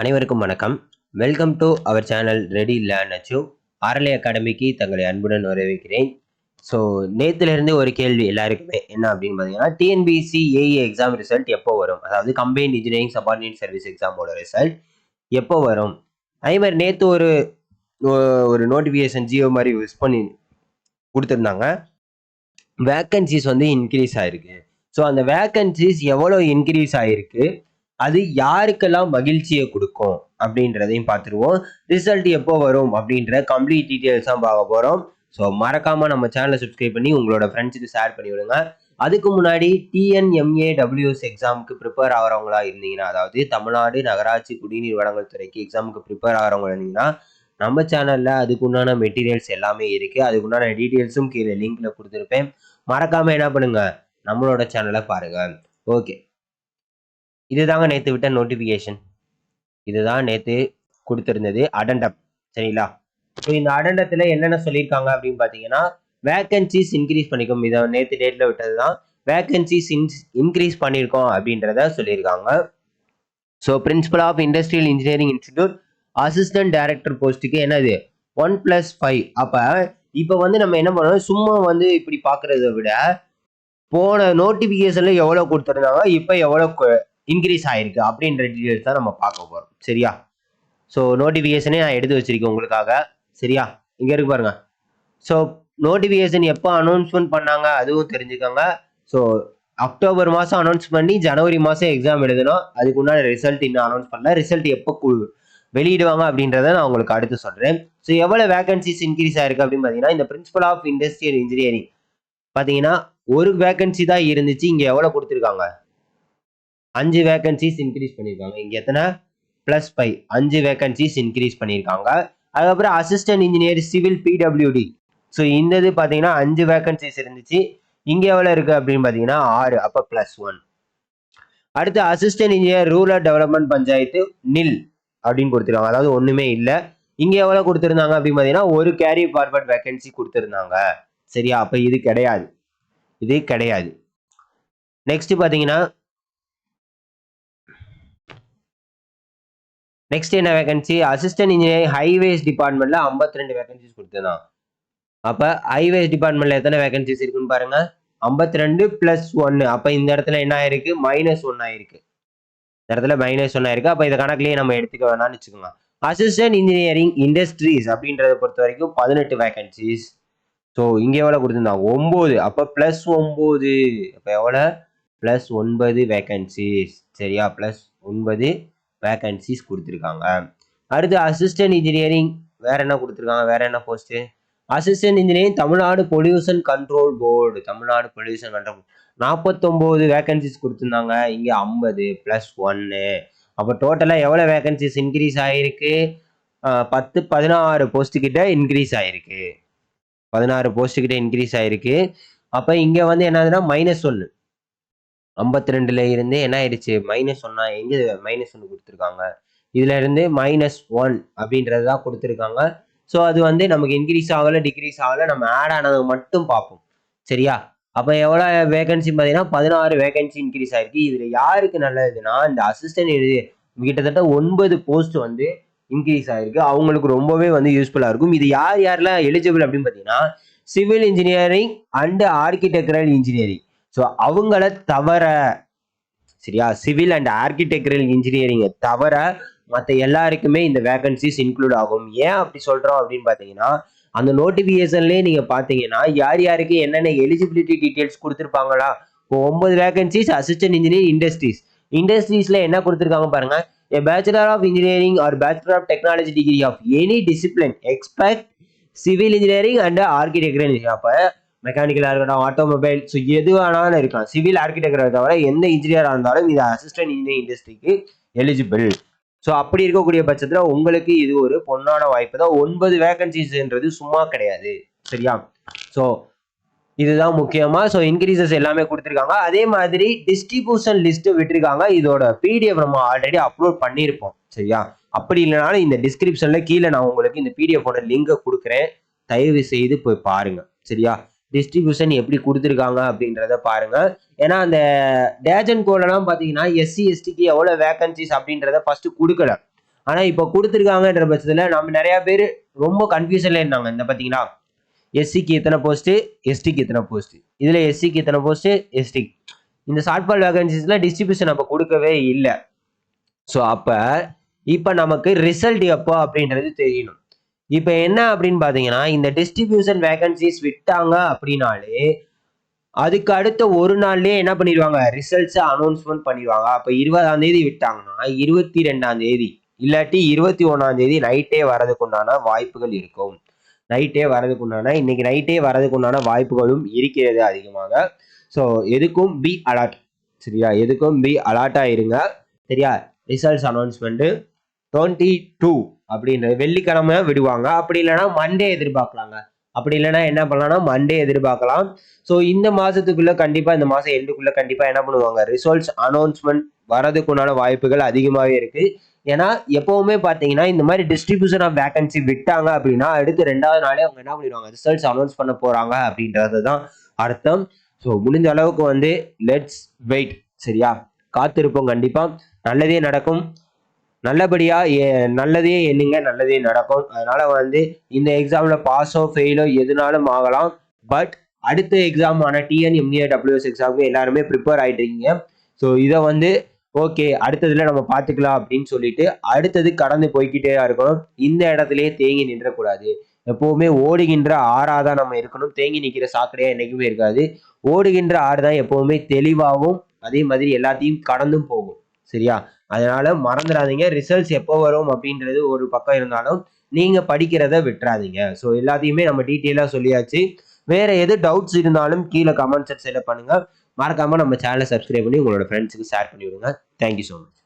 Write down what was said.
அனைவருக்கும் வணக்கம். Welcome to our channel ready learn achieve ஆரலை அகாடமிக்கு தங்களை அன்புடன் வரவேற்கிறேன். ஸோ நேற்றுலேருந்து ஒரு கேள்வி எல்லாருக்குமே என்ன அப்படின்னு பார்த்தீங்கன்னா டிஎன்பிசி ஏஇ எக்ஸாம் ரிசல்ட் எப்போ வரும்? அதாவது கம்பைன் இன்ஜினியரிங் சபார்டினேட் சர்வீஸ் எக்ஸாமோட ரிசல்ட் எப்போ வரும்? அதே மாதிரி நேற்று ஒரு ஒரு நோட்டிஃபிகேஷன் ஜியோ மாதிரி யூஸ் பண்ணி கொடுத்துருந்தாங்க. வேக்கன்சிஸ் வந்து இன்க்ரீஸ் ஆயிருக்கு. ஸோ அந்த வேக்கன்சிஸ் எவ்வளோ இன்க்ரீஸ் ஆயிருக்கு? அது யாருக்கெல்லாம் மகிழ்ச்சியை கொடுக்கும் அப்படின்றதையும் பார்த்துருவோம். ரிசல்ட் எப்போ வரும் அப்படின்ற கம்ப்ளீட் டீட்டெயில்ஸ் தான் பார்க்க போகிறோம் ஸோ மறக்காமல் நம்ம சேனலை சப்ஸ்கிரைப் பண்ணி உங்களோட ஃப்ரெண்ட்ஸுக்கு ஷேர் பண்ணி விடுங்க. அதுக்கு முன்னாடி டிஎன்எம்ஏ டபிள்யூஎஸ் எக்ஸாமுக்கு ப்ரிப்பேர் ஆகிறவங்களா இருந்தீங்கன்னா அதாவது தமிழ்நாடு நகராட்சி குடிநீர் வழங்கல் துறைக்கு எக்ஸாமுக்கு ப்ரிப்பேர் ஆகிறவங்க இருந்தீங்கன்னா நம்ம சேனலில் அதுக்குண்டான மெட்டீரியல்ஸ் எல்லாமே இருக்குது அதுக்குண்டான டீட்டெயில்ஸும் கீழே லிங்கில் கொடுத்துருப்பேன். மறக்காமல் என்ன பண்ணுங்கள் நம்மளோட சேனலை பாருங்கள் ஓகே இதுதாங்க நேற்று விட்ட நோட்டிஃபிகேஷன் இதுதான் நேற்று கொடுத்துருந்தது அடண்டம் சரிங்களா? ஸோ இந்த அடண்டத்தில் என்னென்ன சொல்லியிருக்காங்க அப்படின்னு பார்த்தீங்கன்னா வேக்கன்சிஸ் இன்க்ரீஸ் பண்ணிக்கும். இதை நேற்று டேட்டில் விட்டது தான் வேக்கன்சிஸ் இன்க்ரீஸ் பண்ணியிருக்கோம் அப்படின்றத சொல்லியிருக்காங்க. So principal of industrial engineering institute assistant director போஸ்ட்டுக்கு என்னது? ஒன் ப்ளஸ் ஃபைவ் அப்போ இப்போ வந்து நம்ம என்ன பண்ணணும்? சும்மா வந்து இப்படி பார்க்குறத விட போன நோட்டிஃபிகேஷனில் எவ்வளோ கொடுத்துருந்தாங்க? இப்போ எவ்வளோ இன்க்ரீஸ் ஆயிருக்கு அப்படின்ற டீட்டெயில்ஸ் தான் நம்ம பார்க்க போகிறோம் சரியா? ஸோ நோட்டிஃபிகேஷனே நான் எடுத்து வச்சிருக்கேன் உங்களுக்காக. சரியா? இங்கே இருக்கு பாருங்க. ஸோ நோட்டிஃபிகேஷன் எப்போ அனௌன்ஸ்மெண்ட் பண்ணாங்க அதுவும் தெரிஞ்சுக்கோங்க. ஸோ அக்டோபர் மாதம் அனௌன்ஸ் பண்ணி ஜனவரி மாதம் எக்ஸாம் எழுதணும். அதுக்கு முன்னாடி ரிசல்ட் இன்னும் அனௌன்ஸ் பண்ணல. ரிசல்ட் எப்போ வெளியிடுவாங்க அப்படின்றத நான் உங்களுக்கு அடுத்து சொல்கிறேன் ஸோ எவ்வளோ வேகன்சிஸ் இன்க்ரீஸ் ஆயிருக்கு அப்படின்னு பார்த்தீங்கன்னா இந்த பிரின்சிபல் ஆஃப் இண்டஸ்ட்ரியல் இன்ஜினியரிங் பார்த்தீங்கன்னா ஒரு வேகன்சி தான் இருந்துச்சு. இங்கே எவ்வளோ கொடுத்துருக்காங்க? அஞ்சு வேகன்சிஸ் இன்க்ரீஸ் பண்ணியிருக்காங்க இங்கே எத்தனை? ப்ளஸ் ஃபைவ் அஞ்சு வேகன்சிஸ் இன்க்ரீஸ் பண்ணியிருக்காங்க அதுக்கப்புறம் assistant engineer civil PWD so இந்த இது பார்த்தீங்கன்னா அஞ்சு வேகன்சிஸ் இருந்துச்சு. இங்கே எவ்வளோ இருக்குது அப்படின்னு பார்த்தீங்கன்னா ஆறு. அப்போ ப்ளஸ் ஒன் அடுத்து assistant engineer rural development panchayat நில் அப்படின்னு கொடுத்துருக்காங்க. அதாவது ஒன்றுமே இல்லை. இங்கே எவ்வளோ கொடுத்துருந்தாங்க அப்படின்னு பார்த்தீங்கன்னா ஒரு கேரி ஃபார்வர்ட் வேகன்சி கொடுத்துருந்தாங்க. சரியா? அப்போ இது கிடையாது. இது கிடையாது. நெக்ஸ்ட் பார்த்தீங்கன்னா நெக்ஸ்ட் என்ன வேகன்சி அசிஸ்டன்ட் இன்ஜினியரிங் ஹைவேஸ் டிபார்ட்மெண்ட்ல 52 ரெண்டு வேகன்சிஸ் கொடுத்துருந்தான் அப்போ ஹைவேஸ் டிபார்ட்மெண்ட்டில் எத்தனை வேகன்சிஸ் இருக்குன்னு பாருங்கள் ஐம்பத்தி ரெண்டு ப்ளஸ் ஒன்று அப்போ இந்த இடத்துல என்ன ஆயிருக்கு? மைனஸ் ஒன் ஆயிருக்கு. இந்த இடத்துல மைனஸ் ஒன் ஆயிருக்கு. அப்போ இதை கணக்குலேயே நம்ம எடுத்துக்க வேணாம்னு வச்சுக்கோங்க. அசிஸ்டன்ட் இன்ஜினியரிங் இண்டஸ்ட்ரீஸ் அப்படின்றத பொறுத்த வரைக்கும் பதினெட்டு வேகன்சிஸ் ஸோ இங்கே எவ்வளோ கொடுத்துருந்தாங்க ஒம்பது அப்போ ப்ளஸ் ஒம்பது அப்போ எவ்வளோ ப்ளஸ் ஒன்பது வேகன்சிஸ் சரியா? ப்ளஸ் ஒன்பது வேகன்சிஸ் கொடுத்துருக்காங்க. அடுத்து அசிஸ்டன்ட் இன்ஜினியரிங் வேற என்ன கொடுத்துருக்காங்க? வேற என்ன post assistant engineering Tamil Nadu pollution control board Tamil Nadu pollution control நாற்பத்தொம்போது வேகன்சிஸ் கொடுத்துருந்தாங்க. இங்கே ஐம்பது ப்ளஸ் ஒன்று அப்போ டோட்டலாக எவ்வளோ வேகன்சிஸ் இன்க்ரீஸ் ஆகிருக்கு பத்து பதினாறு போஸ்ட்டுக்கிட்ட இன்க்ரீஸ் ஆகிருக்கு பதினாறு போஸ்ட்டுக்கிட்ட இன்க்ரீஸ் ஆகிருக்கு அப்போ இங்கே வந்து என்னதுன்னா மைனஸ் ஒன்று ஐம்பத்தி ரெண்டுல இருந்து என்ன ஆயிடுச்சு? மைனஸ் ஒன்னா எங்க மைனஸ் ஒன்று கொடுத்துருக்காங்க. இதுல இருந்து மைனஸ் ஒன் அப்படின்றது தான் கொடுத்துருக்காங்க. ஸோ அது வந்து நமக்கு இன்க்ரீஸ் ஆகலை டிக்ரீஸ் ஆகலை நம்ம ஆட் ஆனதை மட்டும் பார்ப்போம். சரியா? அப்போ எவ்வளோ வேகன்சி பார்த்தீங்கன்னா பதினாறு வேகன்சி இன்க்ரீஸ் ஆயிருக்கு. இதில் யாருக்கு நல்லதுன்னா இந்த அசிஸ்டன்ட் கிட்டத்தட்ட ஒன்பது போஸ்ட் வந்து இன்க்ரீஸ் ஆயிருக்கு. அவங்களுக்கு ரொம்பவே வந்து யூஸ்ஃபுல்லாக இருக்கும். இது யார் யாரெல்லாம் எலிஜிபிள் அப்படின்னு பார்த்தீங்கன்னா civil engineering and architectural engineering so அவங்கள தவிர சரியா? சிவில் அண்ட் ஆர்கிடெக்சரல் இன்ஜினியரிங்கை தவிர மற்ற எல்லாருக்குமே இந்த வேகன்சிஸ் இன்க்ளூட் ஆகும். ஏன் அப்படி சொல்கிறோம் அப்படின்னு பார்த்தீங்கன்னா அந்த நோட்டிஃபிகேஷன்லேயே நீங்கள் பார்த்தீங்கன்னா யார் யாருக்கு என்னென்ன எலிஜிபிலிட்டி டீட்டெயில்ஸ் கொடுத்துருப்பாங்களா? இப்போ ஒன்பது வேகன்சிஸ் அசிஸ்டன்ட் இன்ஜினியர் இண்டஸ்ட்ரீஸ் இண்டஸ்ட்ரீஸில் என்ன கொடுத்துருக்காங்க பாருங்க. A bachelor of engineering or bachelor of technology degree of any discipline expect civil engineering and architectural engineering. அப்போ மெக்கானிக்கலாக இருக்கட்டும் ஆட்டோமொபைல் ஸோ எது வேணாலும் இருக்கலாம். சிவில் ஆர்கிடெக்டரை தவிர எந்த இன்ஜினியராக இருந்தாலும் இது அசிஸ்டன்ட் இன்ஜினியரிங் இண்டஸ்ட்ரிக்கு எலிஜிபிள் ஸோ அப்படி இருக்கக்கூடிய பட்சத்தில் உங்களுக்கு இது ஒரு பொன்னான வாய்ப்பு தான். ஒன்பது வேகன்சிஸ்ன்றது சும்மா கிடையாது. சரியா? ஸோ இதுதான் முக்கியமா. ஸோ இன்க்ரீசஸ் எல்லாமே கொடுத்துருக்காங்க. அதே மாதிரி டிஸ்ட்ரிபியூஷன் லிஸ்ட்டு விட்டுருக்காங்க. இதோட பிடிஎஃப் நம்ம ஆல்ரெடி அப்லோட் பண்ணியிருப்போம். சரியா? அப்படி இல்லைனாலும் இந்த டிஸ்கிரிப்ஷனில் கீழே நான் உங்களுக்கு இந்த பிடிஎஃபோட லிங்கை கொடுக்குறேன். தயவு செய்து போய் பாருங்க. சரியா? டிஸ்ட்ரிபியூஷன் எப்படி கொடுத்துருக்காங்க அப்படின்றத பாருங்க. ஏன்னா அந்த டேஜன் கோடெல்லாம் பார்த்தீங்கன்னா எஸ்சி எஸ்டிக்கு எவ்வளோ வேகன்சிஸ் அப்படின்றத ஃபர்ஸ்ட் கொடுக்கல. ஆனால் இப்போ கொடுத்துருக்காங்கன்ற பட்சத்தில் நம்ம நிறையா பேர் ரொம்ப கன்ஃபியூஷனில் இருந்தாங்க. இந்த பார்த்தீங்கன்னா எஸ்சிக்கு எத்தனை போஸ்ட்டு எஸ்டிக்கு எத்தனை போஸ்ட்டு இதில் எஸ்சிக்கு எத்தனை போஸ்ட்டு எஸ்டி இந்த ஷார்ட்ஃபால் வேகன்சிஸில் டிஸ்ட்ரிபியூஷன் நம்ம கொடுக்கவே இல்லை. ஸோ அப்போ இப்போ நமக்கு ரிசல்ட் எப்போ அப்படின்றது தெரியணும். இப்போ என்ன அப்படின்னு பார்த்தீங்கன்னா இந்த டிஸ்ட்ரிபியூஷன் வேகன்சிஸ் விட்டாங்க அப்படின்னாலே அதுக்கு அடுத்த ஒரு நாள்லயே என்ன பண்ணிடுவாங்க? ரிசல்ட்ஸை அனௌன்ஸ்மெண்ட் பண்ணிடுவாங்க. அப்போ இருபதாம் தேதி விட்டாங்கன்னா இருபத்தி ரெண்டாம் தேதி இல்லாட்டி இருபத்தி ஒன்றாம் தேதி நைட்டே வரதுக்குண்டான வாய்ப்புகள் இருக்கும். நைட்டே வரதுக்குண்டான இன்னைக்கு நைட்டே வரதுக்குண்டான வாய்ப்புகளும் இருக்கிறது அதிகமாக. ஸோ எதுக்கும் பி அலர்ட் சரியா? எதுக்கும் பி அலர்ட்டாக இருங்க. சரியா? ரிசல்ட்ஸ் அனௌன்ஸ்மெண்ட்டு டுவெண்ட்டி டூ அப்படின்றது வெள்ளிக்கிழமை விடுவாங்க. அப்படி இல்லைன்னா மண்டே எதிர்பார்க்கலாங்க. அப்படி இல்லைன்னா என்ன பண்ணலாம்னா மண்டே எதிர்பார்க்கலாம். ஸோ இந்த மாதத்துக்குள்ளே கண்டிப்பாக இந்த மாதம் எண்டுக்குள்ளே கண்டிப்பாக என்ன பண்ணுவாங்க? ரிசல்ட்ஸ் அனௌன்ஸ்மெண்ட் வரதுக்குண்டான வாய்ப்புகள் அதிகமாகவே இருக்குது ஏன்னா எப்போவுமே பார்த்தீங்கன்னா இந்த மாதிரி டிஸ்ட்ரிபியூஷன் ஆஃப் வேகன்சி விட்டாங்க அப்படின்னா அடுத்து ரெண்டாவது நாளே அவங்க என்ன பண்ணிடுவாங்க? ரிசல்ட்ஸ் அனௌன்ஸ் பண்ண போகிறாங்க அப்படின்றது தான் அர்த்தம். ஸோ முடிஞ்ச அளவுக்கு வந்து லெட்ஸ் வெயிட் சரியா? காத்திருப்போம் கண்டிப்பாக நல்லதே நடக்கும். நல்லபடியாக நல்லதே எண்ணுங்க நல்லதே நடக்கும். அதனால் வந்து இந்த எக்ஸாமில் பாஸோ ஃபெயிலோ எதுனாலும் ஆகலாம். பட் அடுத்த எக்ஸாமான டிஎன்எம்ஏ டபிள்யூஎஸ் எக்ஸாமுக்கு எல்லாருமே ப்ரிப்பேர் ஆயிட்டு இருக்கீங்க. ஸோ இதை வந்து ஓகே அடுத்ததில் நம்ம பார்த்துக்கலாம் அப்படின்னு சொல்லிட்டு அடுத்தது கடந்து போய்கிட்டே இருக்கணும். இந்த இடத்துலயே தேங்கி நின்றக்கூடாது. எப்போவுமே ஓடுகின்ற ஆறாக தான் நம்ம இருக்கணும். தேங்கி நிற்கிற சாக்கடையாக என்றைக்குமே இருக்காது. ஓடுகின்ற ஆறு தான் எப்போவுமே தெளிவாகவும் அதே மாதிரி எல்லாத்தையும் கடந்தும் போகும். சரியா? அதனால மறந்துடாதீங்க. ரிசல்ட்ஸ் எப்போ வரும் அப்படின்றது ஒரு பக்கம் இருந்தாலும் நீங்க படிக்கிறத விட்டுறாதீங்க. ஸோ எல்லாத்தையுமே நம்ம டீட்டெயிலாக சொல்லியாச்சு. வேற எது டவுட்ஸ் இருந்தாலும் கீழே கமெண்ட் செக்ஷனில் பண்ணுங்க. மறக்காம நம்ம சேனலை சப்ஸ்கிரைப் பண்ணி உங்களோட ஃப்ரெண்ட்ஸுக்கு ஷேர் பண்ணி விடுங்க தேங்க்யூ ஸோ மச்